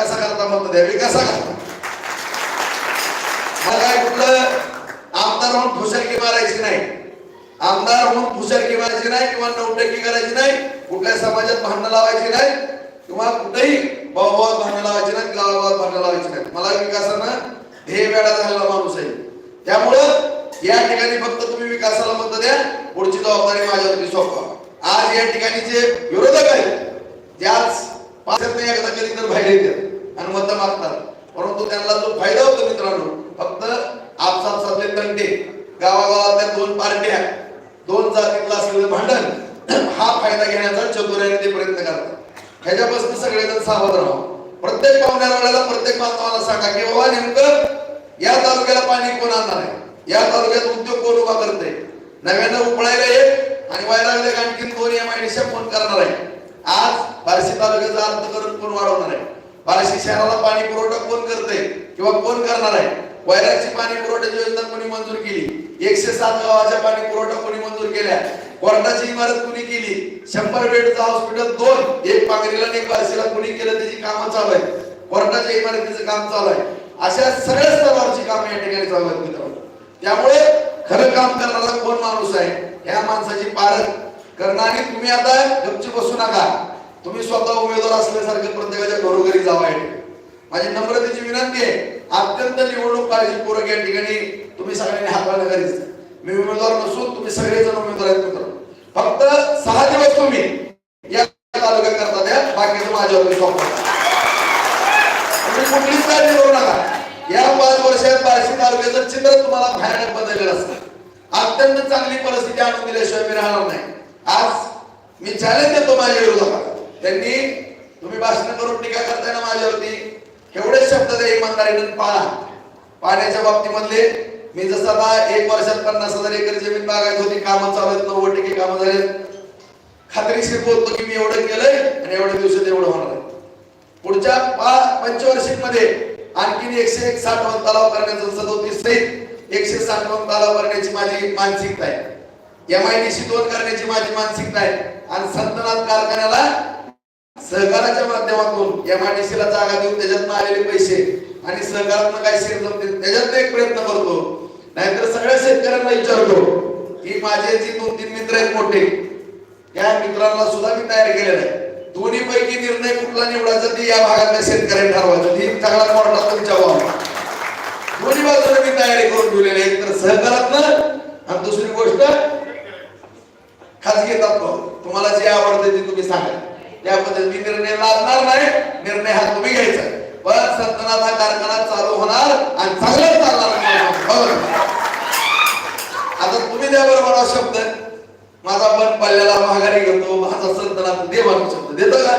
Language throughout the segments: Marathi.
विकासाकरता मत द्या विकासाकरता. मला काय कुठलं? आमदार म्हणून फुसरकी मारायची नाही. आमदार म्हणून फुसरकी मारायची नाही किंवा नौटंकी करायची नाही कुठल्या समाजात भांडणं लावायची नाही किंवा कुठेही भाऊभावात भांडणं लावायची नाही गावाभावात भांडणं लावायची नाही. मला विकासानं हे वेळा झालेला माणूस आहे. त्यामुळं या ठिकाणी फक्त तुम्ही विकासाला मत द्या पुढची जबाबदारी माझ्यावरती सोपवा. आज या ठिकाणी जे विरोधक आहेत ते आज पाचत नाही एकदा कधी तर बाहेर येतात. आणि मत मागतात. परंतु त्यांना जो फायदा होतो मित्रांनो फक्त आपसापसातले तंटे गावागावातल्या दोन पार्ट्या दोन जातीतलं असलेलं भांडण हा फायदा घेण्याचा चतुर्याने ते प्रयत्न करतात. ह्याच्यापासून सगळेजण सावध राहा. प्रत्येक पाहुण्या वेळेला प्रत्येक बांधवाला सांगा की बाबा नेमकं या तालुक्याला पाणी कोण आणणार आहे? या तालुक्यात उद्योग कोण उभा करते नव्यानं उपळायला एक आणि वैरागले आणखीन दोन एम आय फोन करणार आहे. आज बार्शी तालुक्याचा अर्थकरण कोण वाढवणार आहे? बार्शी शहराला पाणी पुरवठा कोण करते किंवा कोण करणार आहे? वैरागची पाणी पुरवठ्याची योजना कोणी मंजूर केली? एकशे सात गावाच्या पाणी पुरवठा कोणी मंजूर केल्या? कोर्टाची इमारत कुणी केली? शंभर बेडचं हॉस्पिटल दोन एक पांगरीला आणि एक बार्शीला कुणी केलं? त्याची कामं चालू आहे कोर्टाच्या इमारतीचं काम चालू आहे. अशा सगळ्या स्तरावरची कामं या ठिकाणी चालू आहेत मित्रांनो. त्यामुळे खरं काम करणारा कोण माणूस आहे? या माणसाची पारख करणारी तुम्ही आता गपची बसू नका. तुम्ही स्वतः उमेदवार असल्यासारखे प्रत्येकाच्या घरोघरी जावा माझी नम्रतेची विनंती आहे अत्यंत निवडणूक काळजीपूर्वक या ठिकाणी तुम्ही सगळ्यांनी हाताळणं गरजेचं मी उमेदवार नसून तुम्ही सगळेजण उमेदवार आहेत मित्र फक्त सहा दिवस तुम्ही या तालुका करता द्या बाकीचं माझ्यावर तुम्ही कुठलीच काळजी करू नका. या पाच वर्षात बार्शी तालुक्याचं चित्र तुम्हाला भयानक बदललेलं असतं. अत्यंत चांगली परिस्थिती आणून दिल्याशिवाय मी राहणार नाही. आज मी चॅलेंज देतो माझ्या विरोधात त्यांनी तुम्ही भाषण करून टीका करताय ना माझ्यावरती? एवढे शब्द ते इमानदारीने पाळा पाण्याच्या बाबतीमधले मी जसं आता एक वर्षात पन्नास हजार एकर जमीन बागायत होती कामं चालू आहेत नव्वद टक्के कामं झालेत खात्रीशीर बोलतो की मी एवढं केलंय आणि एवढ्या दिवसात एवढं होणार आहे. पुढच्या पाच पंचवार्षिकमध्ये आणखीन एकशे एक साठवण तलाव करण्याचं सदोतीस सहित एकशे साठवण तलाव करण्याची माझी मानसिकता आहे. एम आय डी सी दोन करण्याची माझी मानसिकता आहे. आणि संतनाथ कारखान्याला सहकाराच्या माध्यमातून एम आय डी सी ला जागा देऊन त्याच्यातनं आलेले पैसे आणि सहकारातनं काय शेअर जमते त्याच्यातनं एक प्रयत्न करतो. नाहीतर सगळ्या शेतकऱ्यांना विचारतो की माझे जे दोन तीन मित्र आहेत मोठे त्या मित्रांना सुद्धा मी तयार केलेलं आहे. दोन्ही पैकी निर्णय कुठला निवडायचा ते या भागातल्या शेतकऱ्यांनी ठरवायचं. ही चांगला मोठा तुमच्या दोन्ही बाजूने मी तयारी करून ठेवलेली आहे. तर सहकारातनं आणि दुसरी गोष्ट खाजगी तत्व. तुम्हाला जे आवडते ते तुम्ही सांगा. त्यामध्ये पद्धतीने मी निर्णय लागणार नाही. निर्णय हा तुम्ही घ्यायचा पण संतनाचा कारखाना चालू होणार आणि चांगला चालणार हो. आता तुम्ही द्या बरोबर मला शब्द. माझा पण पाल्याला माघारी घेतो. माझा संतना दे म्हणून शब्द देतो का?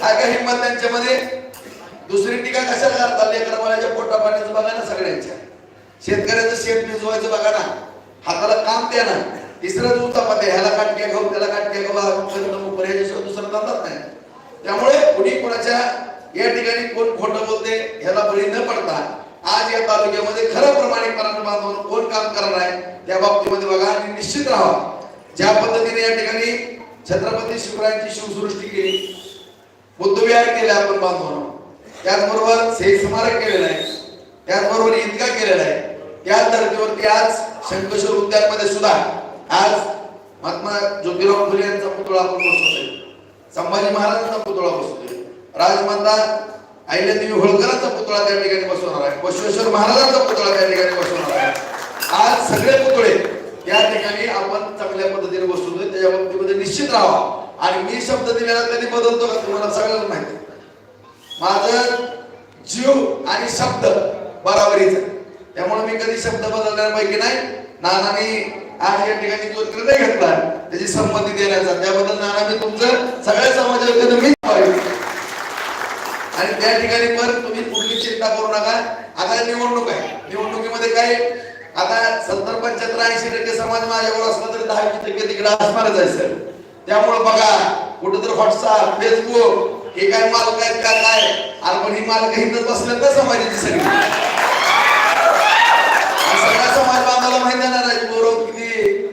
काय काय हिंमत त्यांच्यामध्ये? दुसरी टीका कशाला करतात लेकर? मुलाच्या पोटा पाण्याचं बघा ना सगळ्यांच्या. शेतकऱ्याचं शेत भिजवायचं बघा ना. हाताला काम द्या ना तिसरं दूध चपात्या ह्याला काटक्या खाऊ त्याला काटक्या खाऊ पर्यायाशिवाय दुसरं नाही. त्यामुळे कुणी कोणाच्या या ठिकाणी कोण खोटं बोलते ह्याला बळी न पडता आज या तालुक्यामध्ये खरं प्रामाणिकपणानं बांधून कोण काम करणार आहे त्या बाबतीमध्ये बघा आणि निश्चित राहा. ज्या पद्धतीने या ठिकाणी छत्रपती शिवरायांची शिवसृष्टी केली बुद्धविहार केले आपण बांधून त्याचबरोबर हे स्मारक केलेलं आहे त्याचबरोबर इतका केलेला आहे त्या धर्तीवरती आज शंकेश्वर उद्यानमध्ये सुद्धा आज महात्मा ज्योतिराव फुले यांचा पुतळा आपण बसवतोय. संभाजी महाराजांचा पुतळा बसतोय राजमाता अहिल्यादेवी होळकरांचा पुतळा त्या ठिकाणी बसवणार आहे. बसवेश्वर महाराजांचा पुतळा त्या ठिकाणी बसवणार आहे. आज सगळे पुतळे या ठिकाणी आपण चांगल्या पद्धतीने बसवतोय त्याच्या बाबतीमध्ये निश्चित राहा आणि मी शब्द दिलेला कधी बदलतो का तुम्हाला सगळ्यांना माहिती माझं जीव आणि शब्द बराबरीचा त्यामुळे मी कधी शब्द बदलण्यापैकी नाही. नानाने आज या ठिकाणी जो निर्णय घेतला? त्याची संमती देण्याचा. त्याबद्दल नाना मी तुमचं. सगळ्या समाजावर मी आणि त्या ठिकाणी पण तुम्ही कुठली चिंता करू नका. आता निवडणूक आहे. निवडणुकीमध्ये काय? आता सत्तर पंच्याहत्तर ऐंशी टक्के समाज माझ्यावर असला तरी दहा वीस टक्के तिकडे असणारच आहे सर. त्यामुळे बघा कुठं तर व्हॉट्सअप फेसबुक हे काय मालक आहेत का काय? अरे पण ही मालक हिंदच बसल्यात ना समाजाची सगळी आणि सगळ्या समाज बांधवाला माहिती आहे ना राजगौरव किती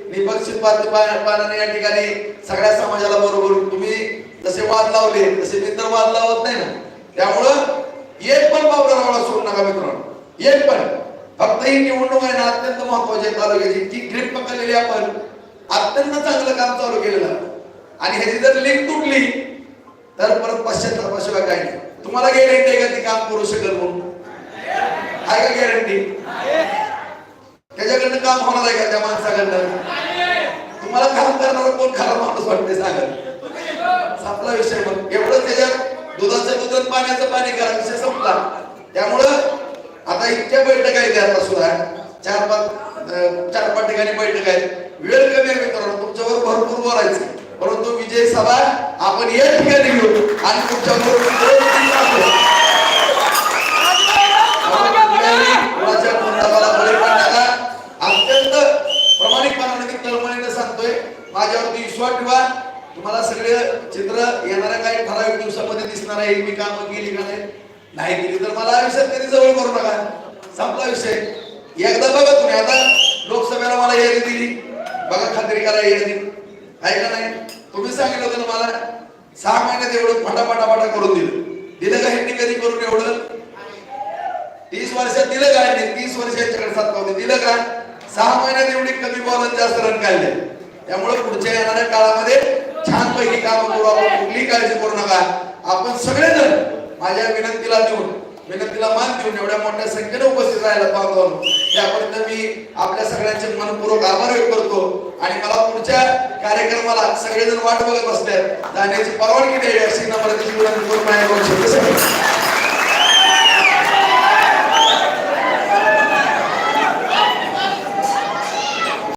निपक्षित पानाने या ठिकाणी सगळ्या समाजाला बरोबर तुम्ही जसे वाद लावले तसे मी तर वाद लावत नाही ना. त्यामुळं एक पण पावडर सोडू नका मित्रांनो. एक पण. फक्त ही निवडणूक आहे ना अत्यंत महत्वाची आहे तालुक्याची. ती ग्रीप पकडलेली आपण अत्यंत चांगलं काम चालू केलेलं आणि ह्याची जर लिंक तुटली तर परत पश्चातापाशिवाय काही नाही. तुम्हाला गॅरंटी आहे का ती काम करू शकेल म्हणून? आहे का गॅरंटी त्याच्याकडनं काम होणार आहे का त्या माणसाकडनं? तुम्हाला काम करणार कोण खरा माणूस वाटते सांगा. संपला विषय मग. एवढं त्याच्यात दुधाचं दूध पाण्याचं पाणी करा विषय संपला. त्यामुळं आता इतक्या बैठका आहेत आता सुद्धा चार पाच चार पाच ठिकाणी बैठक आहेत. वेळ कमी आहे मित्रांनो तुमच्यावर भरपूर बोलायचं. परंतु विजय सभा आपण या ठिकाणी घेऊ आणि तुमच्याबरोबर कुणाच्या कुंडाला बळी पडू नका. अत्यंत प्रामाणिकपणाने मी तळमळीने सांगतोय माझ्यावरती विश्वास ठेवा तुम्हाला सगळे चित्र येणाऱ्या काही ठराविक दिवसामध्ये दिसणार आहे मी काम केली का नाही नाही दिली तर मला आयुष्यात कधी जवळ करू नका. संपला विषय. एकदा बघा तुम्ही आता लोकसभेला मला यादी दिली. बघा खात्री करा यादी आहे का नाही? तुम्ही सांगितलं होतं ना मला सहा महिन्यात एवढं फटाफटा फटा करून दिलं. दिलं का ह्यांनी कधी करून एवढं? तीस वर्षात दिलं काय तीस वर्षाच्याकडे सात होती. दिलं का? सहा महिन्यात एवढी कमी बॉल जास्त रन काढले. त्यामुळे पुढच्या येणाऱ्या काळामध्ये छान पैकी काम करू आपण. कुठलीही काळजी करू नका. आपण सगळेजण माझ्या विनंतीला देऊन विनंतीला मान देऊन एवढ्या मोठ्या संख्येने उपस्थित राहायला पाहतो त्याबद्दल मी आपल्या सगळ्यांचे मनपूर्वक आभार व्यक्त करतो. आणि मला पुढच्या कार्यक्रमाला सगळेजण वाट बघत असल्यात जाण्याची परवानगी द्यावी अशी नम्रतेची विनंती करून माझ्या